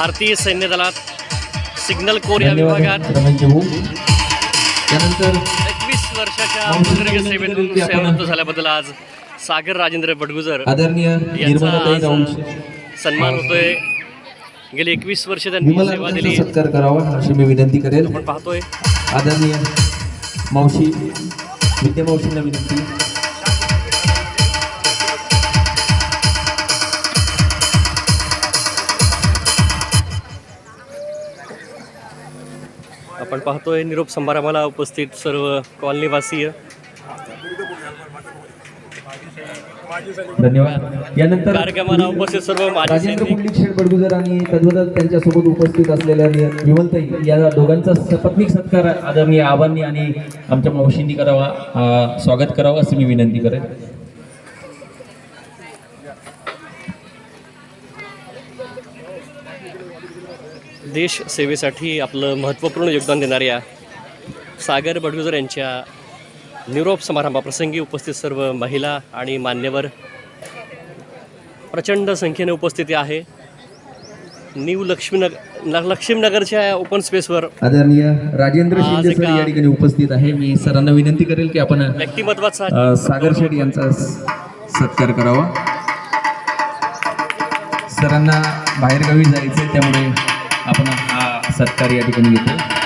भारतीय सैन्य दलात सिग्नल कोर या विभागात एकवीस वर्षाच्या विनंती सेवेतून सेवानिवृत्त झाल्याबद्दल आज सागर राजेंद्र बडगुजर आदरणीय यांचा सन्मान होतोय. गेली एकवीस वर्ष त्यांनी सेवा दिली. सत्कार करावा अशी मी विनंती करेल. आपण पाहतोय. आदरणीय मावशी विद्या मावशींना विनंती. आपण पाहतोय निरोप समारंभाला उपस्थित सर्व कॉलनीवासीय. धन्यवाद. यानंतर कार्यक्रमाला उपस्थित सर्व माजी राजेंद्र सैनिक. पुंडलिक शेठ बडगुजर आणि तद्वतच त्यांच्यासोबत उपस्थित असलेल्या नि- विमलताई या दोघांचा सपत्नीक सत्कार आदरणीय आबांनी आणि आमच्या मावशींनी करावा अं, स्वागत करावं असं मी विनंती करेन. देश सेवेसाठी आपलं महत्त्वपूर्ण योगदान देणाऱ्या सागर बडगुजर यांच्या निरोप समारंभाप्रसंगी उपस्थित सर्व महिला आणि मान्यवर प्रचंड संख्येने उपस्थिती आहे. न्यू लक्ष्मीनगर लक्ष्मीनगरच्या ओपन स्पेसवर आदरणीय राजेंद्र शिंदे सर या ठिकाणी उपस्थित आहे. मी सरांना विनंती करेल की आपण व्यक्तिमत्वाचा सागर शेठ यांचा सत्कार करावा. सरांना बाहेरगावी जायचं आहे त्यामुळे आपण हा सत्कार या ठिकाणी घेतो